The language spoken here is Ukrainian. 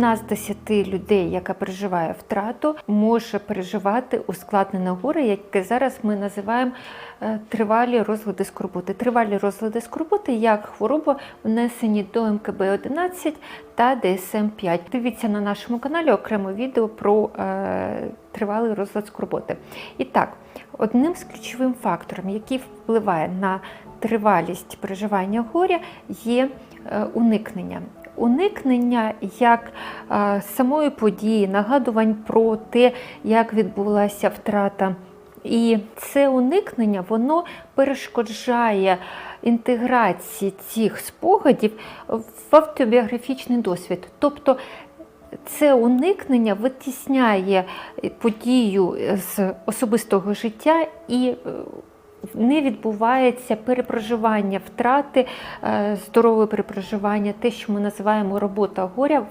одна з десяти людей, яка переживає втрату, може переживати ускладнене горе, яке зараз ми називаємо е, тривалі розлади скорботи. Тривалі розлади скорботи як хвороба внесені до МКБ-11 та ДСМ-5. Дивіться на нашому каналі окремо відео про е, тривалий розлад скорботи. І так, одним з ключовим фактором, який впливає на тривалість переживання горя, є е, уникнення. Уникнення як е, самої події, нагадувань про те, як відбулася втрата. І це уникнення воно перешкоджає інтеграції цих спогадів в автобіографічний досвід. Тобто це уникнення витісняє подію з особистого життя і е, не відбувається перепроживання втрати, е, здорове перепроживання, те, що ми називаємо робота горя,